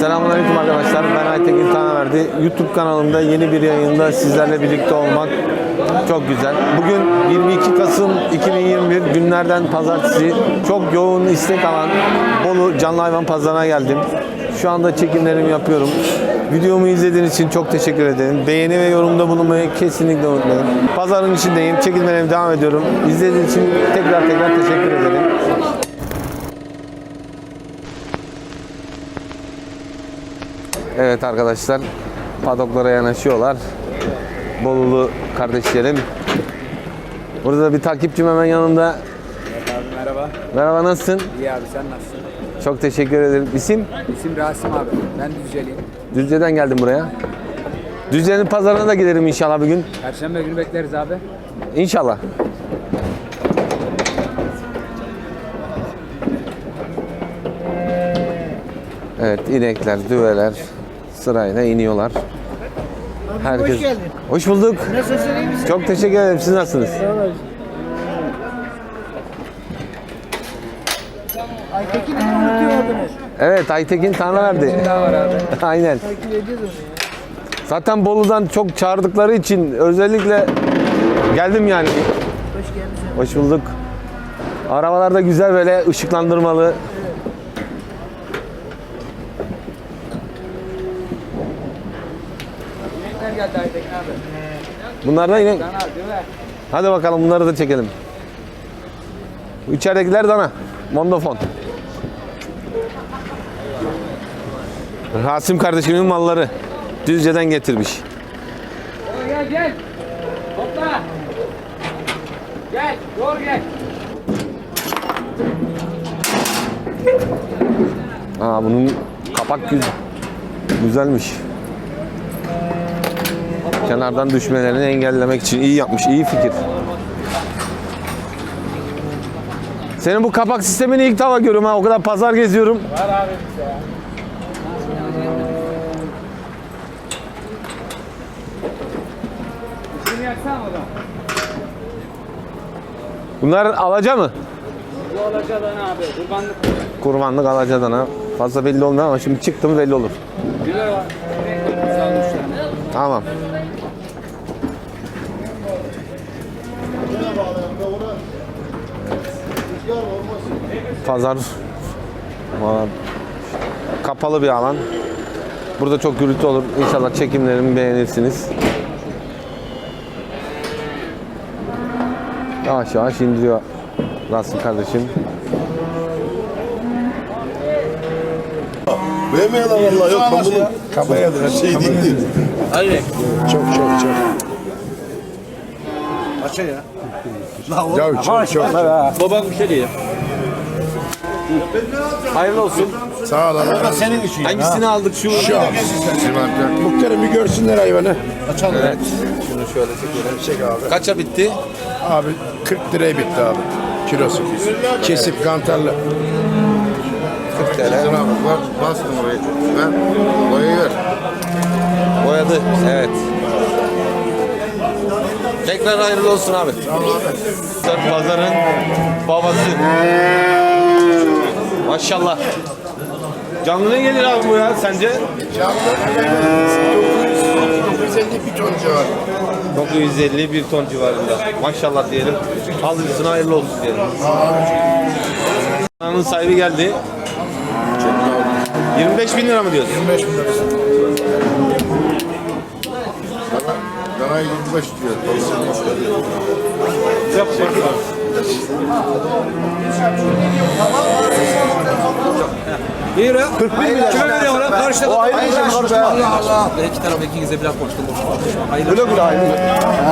Selamünaleyküm arkadaşlar. Ben Aytekin Tanaverdi. YouTube kanalımda yeni bir yayında sizlerle birlikte olmak çok güzel. Bugün 22 Kasım 2021 günlerden pazartesi. Çok yoğun istek alan Bolu Canlı Hayvan Pazarı'na geldim. Şu anda çekimlerimi yapıyorum. Videomu izlediğiniz için çok teşekkür ederim. Beğeni ve yorumda bulunmayı kesinlikle unutmayın. Pazarın içindeyim. Çekimlerime devam ediyorum. İzlediğiniz için tekrar tekrar teşekkür ederim. Evet arkadaşlar padoklara yanaşıyorlar. Bolulu kardeşlerim. Burada da bir takipçim hemen yanımda. Merhaba. Merhaba nasılsın? İyi abi sen nasılsın? Çok teşekkür ederim. İsim? İsim Rasim abi. Ben Düzceliyim. Düzce'den geldim buraya. Düzce'nin pazarına da giderim inşallah bir gün. Perşembe günü bekleriz abi. İnşallah. Evet inekler, düveler sırayla iniyorlar. Herkes... hoş geldin. Hoş bulduk. Nasılsın iyi misin? Çok teşekkür ederim. Siz nasılsınız? Aytekin'i mi unutuyordunuz? Evet Aytekin Tanrıverdi. Aynen. Takip. Zaten Bolu'dan çok çağırdıkları için özellikle geldim yani. Hoş geldin. Hoş bulduk. Arabalar da güzel böyle ışıklandırmalı. Yemekler geldi Aytekin abi. Bunlar da yine... Dana değil mi? Hadi bakalım bunları da çekelim. Bu İçeridekiler dana. Mondofon. Rasim kardeşimin malları. Düzce'den getirmiş. Gel gel. Topla. Gel. Doğru gel. Aa bunun kapak güzel. Güzelmiş. Kenardan düşmelerini engellemek için iyi yapmış. iyi fikir. Senin bu kapak sistemini ilk defa görüyorum ha. O kadar pazar geziyorum. Var abi bize ya. Bunlar alaca mı? Bu olacak dana abi. Kurbanlık. Kurbanlık alaca dana. Fazla belli olmuyor ama şimdi çıktım belli olur. Güler var. Tamam. Pazar Valla kapalı bir alan. Burada çok gürültü olur. İnşallah çekimlerimi beğenirsiniz. Yavaş yavaş indiriyor Rasim kardeşim. Beğenmeyen vallahi yok. Ben bunu kabaya şey değil. Hadi. Çok çok çok. Kaça ya? Ya çok çok. Babam bir şey değil. Hayırlı olsun. Sağ ol Allah. Senin için. Hangisini aldık şu? Şu an. Muhterem bir görsünler hayvanı. Evet. Şunu şöyle çekelim. Çek abi. Kaça bitti? Abi 40 liraya bitti abi. Kilosu. Kesip kantarlı. 40 TL. Abi bak bas numarayı. Ben boyayı ver. Boyadı. Evet. Tekrar hayırlı olsun abi. Sırf pazarın babası. Maşallah. Canlı ne gelir abi bu ya sence? Canlı. 950 bir ton civarı. 950 bir ton civarında. Maşallah diyelim. Alıcısına hayırlı olsun diyelim. Dananın sahibi geldi. 25 bin lira mı diyorsun? 25 bin lirası. Dana, danayı 25 diyor. Yap bakalım. İyi lan. 41 milyon. Kime veriyorsun lan? Karşıda. O ayrı şey bir şey Allah Allah. İki taraf ikinize bir laf konuştum. Hayırlı. Öyle bile hayırlı.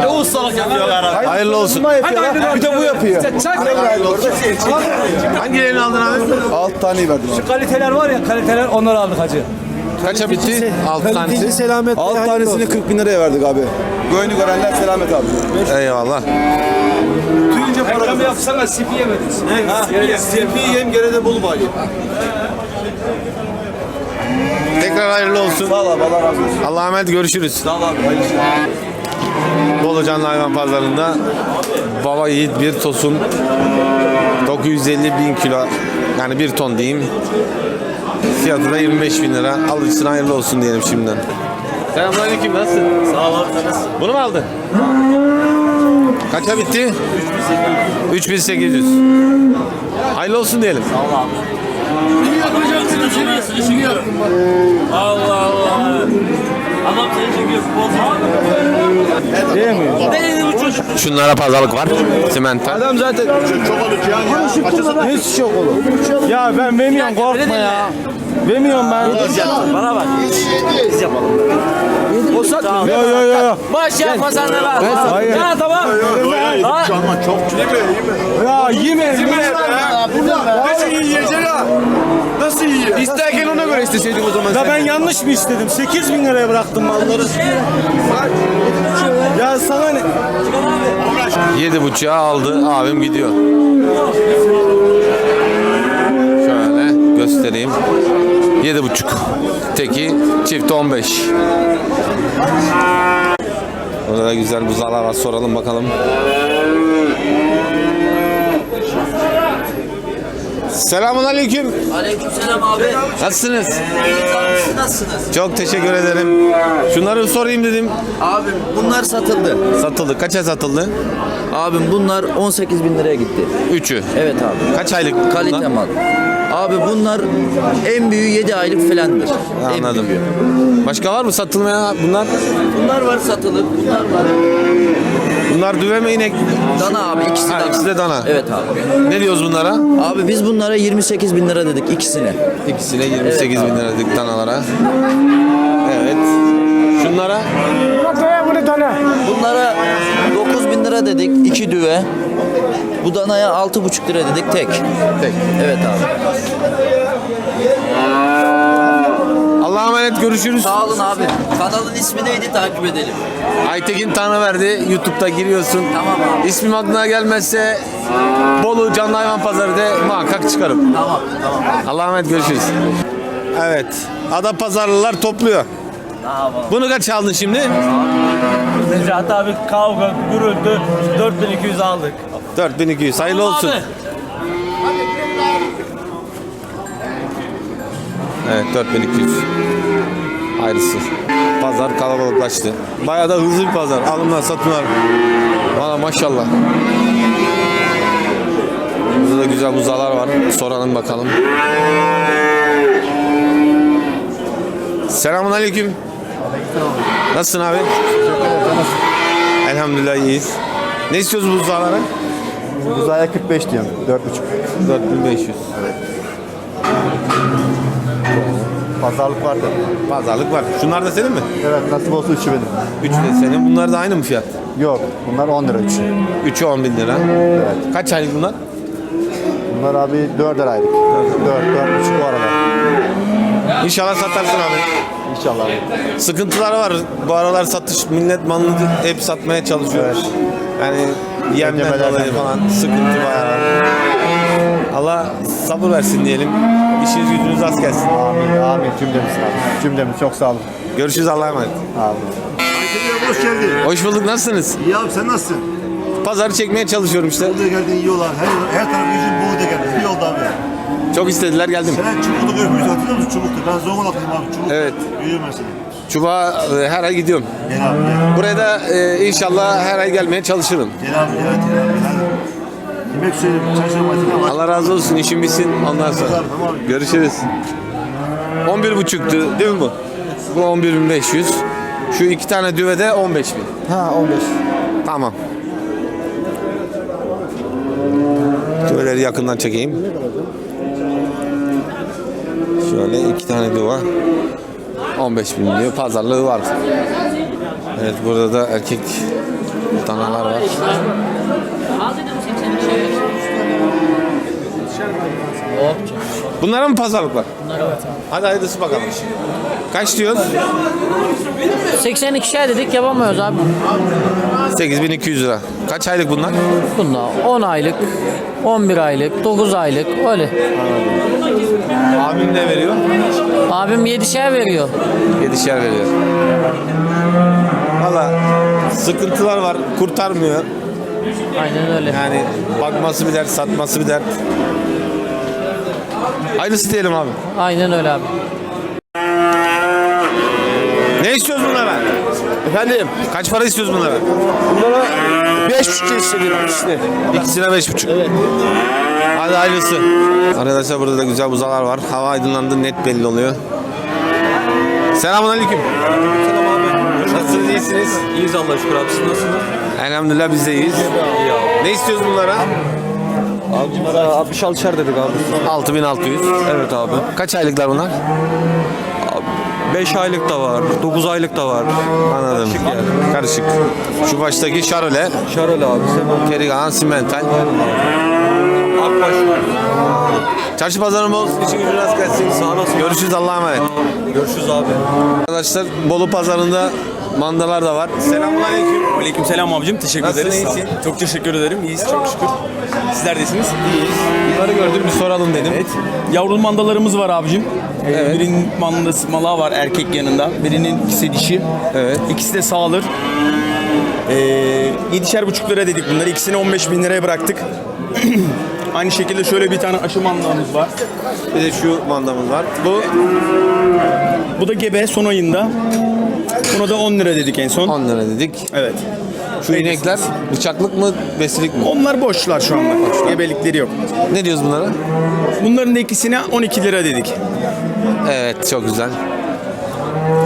Ne ustalık yapıyor herhalde. Hayırlı olsun. Hadi hayırlı. Bir de bu yapıyor. Çak. Hangilerini aldın abi? 6 taneyi verdim. Şu kaliteler var ya kaliteler onları aldık hacı. Kaça bitti? 6 tanesi. selamet. Alt tanesini 40 bin liraya verdik abi. Gönlü görenler selamet abi. Eyvallah. Reklamı yapsana sipi yemedin. Ha, Silpi yem geride bul bari. Tekrar hayırlı olsun. Sağ ol abi Allah razı olsun. Allah'a emanet görüşürüz. Sağ ol abi. Hayırlı. Bolu Canlı Hayvan Pazarı'nda Baba Yiğit bir tosun 950 bin kilo yani bir ton diyeyim Fiyatı da 25 bin lira. Alıcısına hayırlı olsun diyelim şimdiden. Selamünaleyküm nasılsın? Sağ ol abi nasılsın? Bunu mu aldın? Kaça bitti? 3800. Hayırlı olsun diyelim. Allah Allah. Adam seni çekiyor. Şunlara pazarlık var. Simental. Adam zaten hiç yok olur. Ya ben vermiyorum korkma ya. Vermiyorum ben. Bana bak. O satmıyor. Yo yo yo. yo. Baş yapma sen de ver. Hayır. Ya tamam. Ha? Ya yeme. Yeme. Nasıl yiyeceksin ha? Nasıl yiyeceksin? İsterken ona göre isteseydin o zaman. Ya ben yanlış mı istedim? 8 bin liraya bıraktım malları. Ya sana ne? Yedi buçuğa aldı. Abim gidiyor. Göstereyim. Yedi buçuk. Teki çift 15. Burada da güzel buzalar var. Soralım bakalım. Selamun aleyküm. Aleykümselam abi. Nasılsınız? Siz nasılsınız? Çok teşekkür ederim. Şunları sorayım dedim. Abim bunlar satıldı. Satıldı. Kaça satıldı? Abim bunlar 18 bin liraya gitti. Üçü. Evet abi. Kaç aylık? Kalite mal. Abi bunlar en büyüğü 7 aylık falandır. En Anladım. büyüğü. Başka var mı satılmaya bunlar? Bunlar var satılık. Bunlar var. Bunlar düve mi inek? Dana abi ikisi Ha, dana. ikisi de dana. Evet abi. Ne diyoruz bunlara? Abi biz bunlara 28 bin lira dedik ikisine. İkisine 28 bin lira dedik danalara. Evet. Şunlara Bunlara 9 bin lira dedik iki düve. Bu danaya 6,5 lira dedik tek. tek. Evet abi. Allah'a emanet görüşürüz. Sağ olun abi. Kanalın ismi neydi takip edelim. Aytekin Tanrıverdi. YouTube'da giriyorsun. Tamam abi. İsmim aklına gelmezse Bolu Canlı Hayvan Pazarı de muhakkak çıkarım. Tamam tamam. Allah'a emanet görüşürüz. Evet. Ada pazarlılar topluyor. Tamam. Bunu kaç aldın şimdi? Necati abi kavga, gürültü 4200 aldık. 4200. Hayırlı olsun. Abi. Evet 4200. Hayırlısı. Pazar kalabalıklaştı. Bayağı da hızlı bir pazar. Alımlar satımlar. Valla maşallah. Burada da güzel buzalar var. Soralım bakalım. Selamun aleyküm. Nasılsın abi? Elhamdülillah iyiyiz. Ne istiyoruz bu buzalara? Uzaya 45 diyorum. 4,5. 4500. Pazarlık var da. Pazarlık var. Şunlar da senin mi? Evet nasip olsa 3'ü benim. Üçü de senin. Bunlar da aynı mı fiyat? Yok bunlar 10 lira 3. Üçü 10 bin lira. Kaç aylık bunlar? Bunlar abi 4'er aylık. 4, 4,5 o aralar. İnşallah satarsın abi. İnşallah. Sıkıntılar var. Bu aralar satış millet malını hep satmaya çalışıyor. Yani yemden dolayı falan sıkıntı bayağı var. Allah sabır versin diyelim. İşiniz gücünüz az gelsin. Amin, amin cümlemiz abi. Cümlemiz çok sağ olun. Görüşürüz Allah'a emanet. Abi. Hoş geldin. Hoş bulduk. Nasılsınız? İyi abi sen nasılsın? Pazarı çekmeye çalışıyorum işte. Burada geldin iyi olan. Her, her taraf yüzün buğda geldin. İyi oldu abi. Çok istediler geldim. Sen Çubuk'ta görmüş hatırlıyor musun Çubuk'ta? Ben Zonguldaklıyım abi. Çubuk'ta. Evet. Büyüyorum seni. Çubuğa e, her ay gidiyorum. Gel abi gel. Buraya da e, inşallah her ay gelmeye çalışırım. Gel abi gel. Gel abi. Hadi. Yemek söyleyeyim. Çay söyleyeyim. Allah razı olsun. işin bitsin ondan sonra. Tamam. Görüşürüz. 11 buçuktu değil mi bu? Bu 11.500. Şu iki tane düvede 15 bin. Ha 15. Tamam. Düveleri yakından çekeyim. Şöyle iki tane duva. 15 bin diyor. Pazarlığı var. Evet burada da erkek danalar var. Bunlara mı pazarlık var? Hadi hayırlısı bakalım. Kaç diyoruz? 82'şer dedik yapamıyoruz abi. 8200 lira. Kaç aylık bunlar? Bunda 10 aylık, 11 aylık, 9 aylık öyle. Abim ne veriyor? Abim 7'şer veriyor. 7'şer veriyor. Valla sıkıntılar var. Kurtarmıyor. Aynen öyle. Yani bakması bir dert, satması bir dert. Hayırlısı diyelim abi. Aynen öyle abi. Ne istiyoruz bunlara? Efendim Kaç para istiyoruz bunlara? bunlara 5 buçuk istedim ikisini. İkisine beş buçuk. Evet. Hadi hayırlısı. Arkadaşlar burada da güzel buzalar var. Hava aydınlandı net belli oluyor. Selamun aleyküm. Selam abi. Nasılsınız iyisiniz? İyiyiz Allah'a şükür abi. Siz nasılsınız? Elhamdülillah biz de iyiyiz. Ne istiyoruz bunlara? Abi bunlara 66'şer dedik abi. 6600. Evet abi. Kaç aylıklar bunlar? 5 aylık da var, 9 aylık da var. Anladım. Karışık. Şu baştaki Şarole, Şarol abi, Seman, Kerigan, Simental. Akbaş. Çarşı pazarı bol. İşin gücün rast gelsin. Sağ olasın. Görüşürüz Allah'a emanet. Görüşürüz abi. Arkadaşlar Bolu pazarında mandalar da var. Selamun aleyküm. Selam abicim. Teşekkür Nasılsın, ederiz. iyisin? Çok teşekkür ederim. İyiyiz çok şükür. Sizler desiniz. Bunları gördüm bir soralım dedim. Evet. Yavrulu mandalarımız var abicim. Ee, Birinin mandası malağı var erkek yanında. Birinin ikisi dişi. Evet. İkisi de sağılır. Ee, yedişer buçuk lira dedik bunları. İkisini 15 bin liraya bıraktık. Aynı şekilde şöyle bir tane aşı mandamız var. Bir de şu mandamız var. Bu Bu da gebe son ayında. Buna da 10 lira dedik en son. 10 lira dedik. Evet. Şu inekler bıçaklık mı, besilik mi? Onlar boşlar şu anda. Gebelikleri yok. Ne diyoruz bunlara? Bunların da ikisine 12 lira dedik. Evet, çok güzel.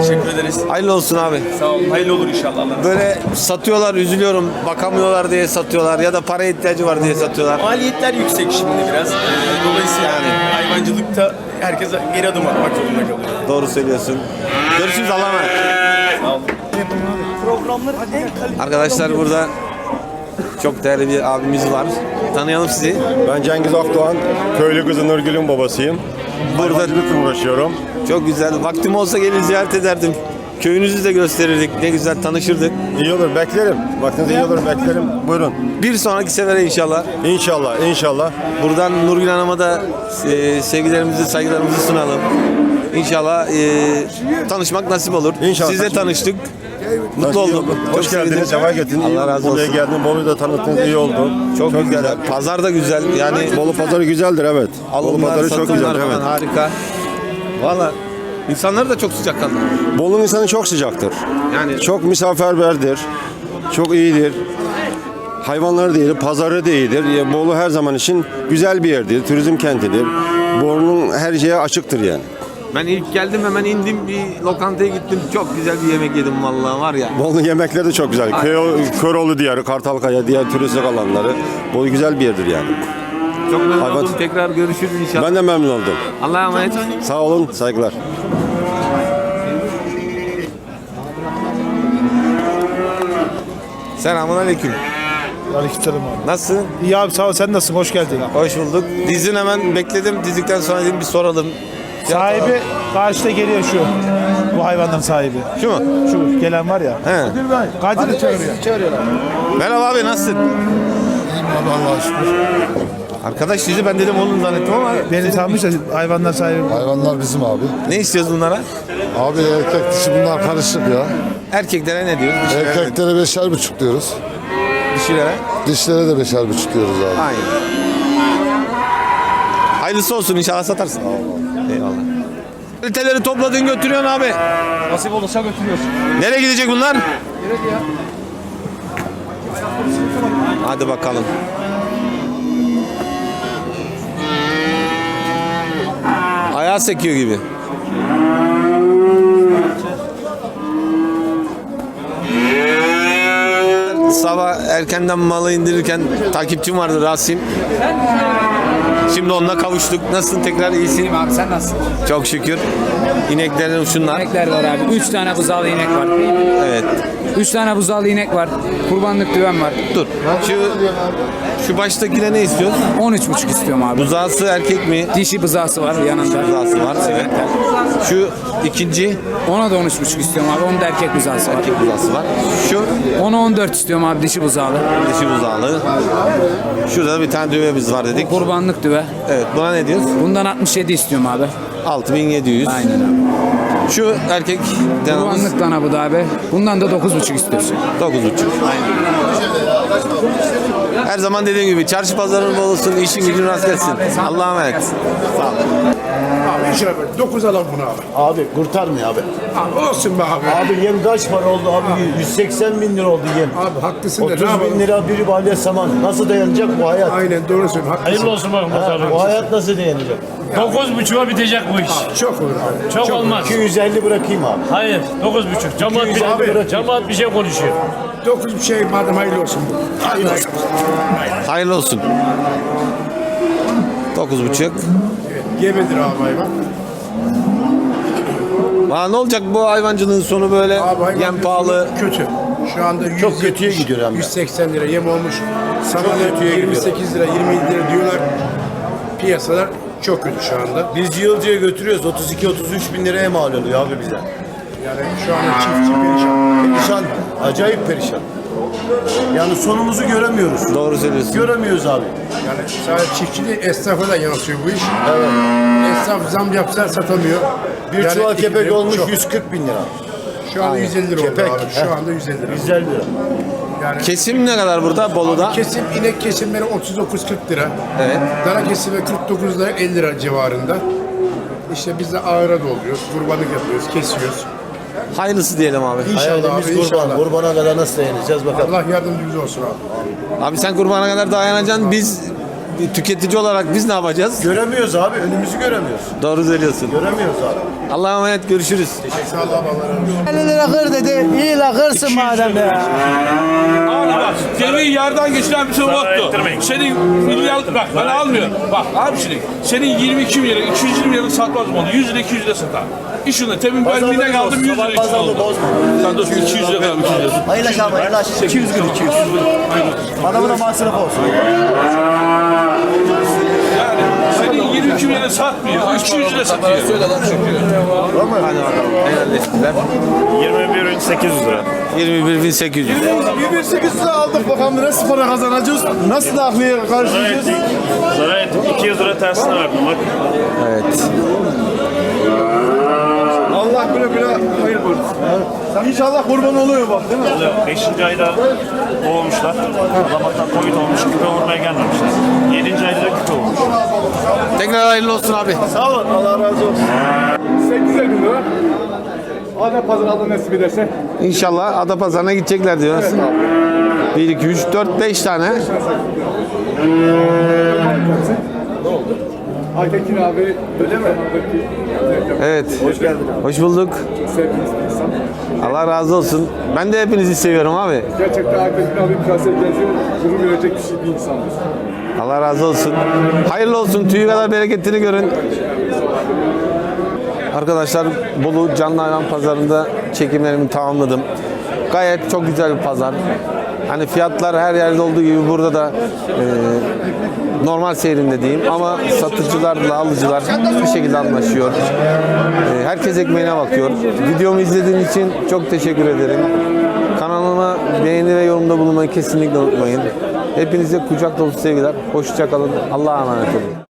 Teşekkür ederiz. Hayırlı olsun abi. Sağ olun. Hayırlı olur inşallah. Böyle satıyorlar, üzülüyorum. Bakamıyorlar diye satıyorlar ya da paraya ihtiyacı var diye satıyorlar. Maliyetler yüksek şimdi biraz. Ee, Dolayısıyla yani hayvancılıkta herkese geri adım atmak zorunda kalıyor. Doğru söylüyorsun. Görüşürüz Allah'a emanet. Arkadaşlar burada çok değerli bir abimiz var. Tanıyalım sizi. Ben Cengiz Akdoğan, köylü kızı Nurgül'ün babasıyım. Burada Hayvancılıkla uğraşıyorum. çok güzel. Vaktim olsa gelir ziyaret ederdim. Köyünüzü de gösterirdik. Ne güzel tanışırdık. İyi olur, beklerim. Vaktiniz iyi olur, beklerim. Buyurun. Bir sonraki sefere inşallah. İnşallah, inşallah. Buradan Nurgül Hanım'a da e, sevgilerimizi, saygılarımızı sunalım. İnşallah e, tanışmak nasip olur. İnşallah. Sizle tanıştık. Mutlu oldum. olur. Çok Hoş geldiniz, sefa getirdiniz. Allah razı Buraya olsun. geldin, Bolu'yu da tanıttınız, iyi oldu. Çok, güzel. Pazar da güzel. Yani Bolu pazarı güzeldir, evet. Bolu alımlar, pazarı çok güzel, evet. harika. Valla insanlar da çok sıcakkanlı. Bolu insanı çok sıcaktır. Yani Çok misafirperverdir. Çok iyidir. Hayvanları da iyidir, pazarı da iyidir. Bolu her zaman için güzel bir yerdir, turizm kentidir. Bolu'nun her şeye açıktır yani. Ben ilk geldim hemen indim bir lokantaya gittim. Çok güzel bir yemek yedim vallahi var ya. Bolu yemekleri de çok güzel. Köy, Köroğlu diyarı, Kartalkaya, diğer turistik alanları. Bolu güzel bir yerdir yani. Çok memnun Hayvan- oldum. Tekrar görüşürüz inşallah. Ben de memnun oldum. Allah'a emanet. Sağ olun, saygılar. Selamun aleyküm. Aleykümselam abi. Nasılsın? İyi abi sağ ol sen nasılsın? Hoş geldin. Hoş bulduk. Dizin hemen bekledim. Dizdikten sonra dedim bir soralım. Sahibi karşıda geliyor şu. Bu hayvanların sahibi. Şu mu? Şu gelen var ya. He. Kadir'i çağırıyor. Merhaba abi nasılsın? Allah'a şükür. Arkadaş sizi ben dedim onun zannettim ama Beni tanımış da hayvanlar sahibi. Hayvanlar bizim abi. ne istiyoruz bunlara? Abi erkek dişi bunlar karışık ya. Erkeklere ne diyoruz? Dişilere, Erkeklere beşer buçuk diyoruz. dişilere. Dişlere de beşer buçuk diyoruz abi. Aynen. Hayırlısı olsun inşallah satarsın. Kaliteleri topladın götürüyorsun abi. Nasip olursa götürüyorsun. Nereye gidecek bunlar? Hadi bakalım. Ayağı sekiyor gibi. Sabah erkenden malı indirirken takipçim vardı Rasim. Şimdi onunla kavuştuk. Nasılsın tekrar iyisin? Abi sen nasılsın? Çok şükür. İneklerin şunlar. İnekler var abi. Üç tane buzağlı inek var. Evet. Üç tane buzağlı inek var. Kurbanlık düven var. Dur. Şu şu baştakine ne istiyorsun? 13,5 istiyorum abi. Buzağısı erkek mi? Dişi buzağısı var yanında. Buzağısı var. Evet. Şu ikinci Ona da 13,5 istiyorum abi. Onun da erkek buzağısı var. erkek buzağısı var. Şu Ona 14 istiyorum abi dişi buzağlı. dişi buzağlı. Şurada da bir tane düvemiz var dedik. Kurbanlık düve. Evet. Buna ne diyoruz? Bundan 67 istiyorum abi. 6700. Aynen abi. Şu erkek canımız Kurbanlık dana bu da abi. Bundan da 9,5 istiyorsun. 9,5. Her zaman dediğim gibi çarşı pazarın bol olsun, işin gücün rast gelsin. Allah'a emanet. Abi şuna ver. 9 alalım bunu abi. Abi kurtarmıyor abi. Abi olsun be abi. Abi yem kaç para oldu abi? 180 bin lira oldu yem. Abi haklısın da 30 ne yapalım? bin lira biri balya saman. Nasıl dayanacak bu hayat? Aynen doğru söylüyorsun. Haklısın. olsun bakın Ha, bu hayat nasıl dayanacak? 9.5'a bitecek bu iş. Çok olur abi. Çok olmaz. 250 bırakayım abi. Hayır 9.5. Cemaat İki yüz abi bir, bırakın. cemaat bir şey konuşuyor. 9 bir şey madem hayırlı olsun. Hayırlı olsun. Hayırlı olsun. 9,5. Gebedir abi hayvan. Aa, ne olacak bu hayvancılığın sonu böyle Abi hayvan yem pahalı. Kötü. Şu anda 170, Çok kötüye gidiyor hem de. 180 lira yem olmuş. Sana kötüye gidiyor. 28 lira 27 lira diyorlar. Piyasalar çok kötü şu anda. Biz yılcıya götürüyoruz. 32-33 bin liraya mal oluyor abi bize. Yani şu anda çiftçi perişan. Perişan. Acayip perişan. Yani sonumuzu göremiyoruz. Doğru söylüyorsun. Göremiyoruz abi. Yani sadece çiftçi değil esnafa da yansıyor bu iş. Evet. Esnaf zam yapsa satamıyor. Bir Yani çuval kepek olmuş çok. 140 bin lira. Şu anda 150 lira oldu Kepek, abi. Şu anda 150 lira. 150 lira. Yani Kesim ne kadar burada Bolu'da? kesim inek kesimleri 39-40 lira. Evet. Dana kesimi 49 lira 50 lira civarında. İşte biz de ağıra dolduruyoruz, kurbanlık yapıyoruz, kesiyoruz. Hayırlısı diyelim abi. İnşallah Hayalimiz abi, kurban. inşallah. Kurbana kadar nasıl dayanacağız bakalım. Allah yardımcımız olsun abi. Abi sen kurbana kadar dayanacaksın. Biz tüketici olarak biz ne yapacağız? Göremiyoruz abi. Önümüzü göremiyoruz. Doğru söylüyorsun. Göremiyoruz abi. Allah'a emanet görüşürüz. Sağ ol abi, Allah razı olsun. 50 lira kır dedi. İyi la kırsın madem ya. Abi bak gemiyi yerden geçiren bir şey yoktu. Senin milyar bak ben almıyorum. Bak abi şimdi senin 22 milyar 220 milyarı satmaz mı onu? 100 lira 200 lira satar. İşinde temin ben birine kaldım 100 lira Pazarlığı bozma. Sen dur 200 lira kaldım 200 lira. Hayırlaş abi hayırlaş. 200 gün 200. Adamın da masrafı olsun. Yani senin 22 milyara satmıyor. 200 lira satıyor. Söyle lan çekiyor. Hadi bakalım. Helalleştiler. 21.800 lira. 21.800. 1800 lira aldık bakalım nasıl para kazanacağız? Nasıl nakliye karşılayacağız? Sana 200 lira tersine verdim bak. Evet. Allah güle güle hayır buyursun. İnşallah kurban oluyor bak değil mi? Oluyor. 5. ayda boğulmuşlar. Allah'tan Covid olmuş, küpe vurmaya gelmemişler. 7. ayda da küpe olmuş. Tekrar hayırlı olsun abi. Sağ olun. Allah razı olsun. 800 bin lira. Adem pazar Allah nasip ederse. İnşallah Adapazarı'na gidecekler diyorsun. 1, 2, 3, 4, 5 tane. Aytekin abi öyle mi? Evet. Hoş geldin Hoş bulduk. Sevdiğiniz bir insan. Allah razı olsun. Ben de hepinizi seviyorum abi. Gerçekten Aytekin abi geziyor. Gurur verecek bir şey bir insandır. Allah razı olsun. Hayırlı olsun. Tüyü kadar bereketini görün. Arkadaşlar Bolu Canlı Hayvan Pazarı'nda çekimlerimi tamamladım. Gayet çok güzel bir pazar. Hani fiyatlar her yerde olduğu gibi burada da e, normal seyrinde diyeyim ama satıcılarla alıcılar bir şekilde anlaşıyor. E, herkes ekmeğine bakıyor. Videomu izlediğiniz için çok teşekkür ederim. Kanalıma beğeni ve yorumda bulunmayı kesinlikle unutmayın. Hepinize kucak dolusu sevgiler. Hoşça kalın. Allah'a emanet olun.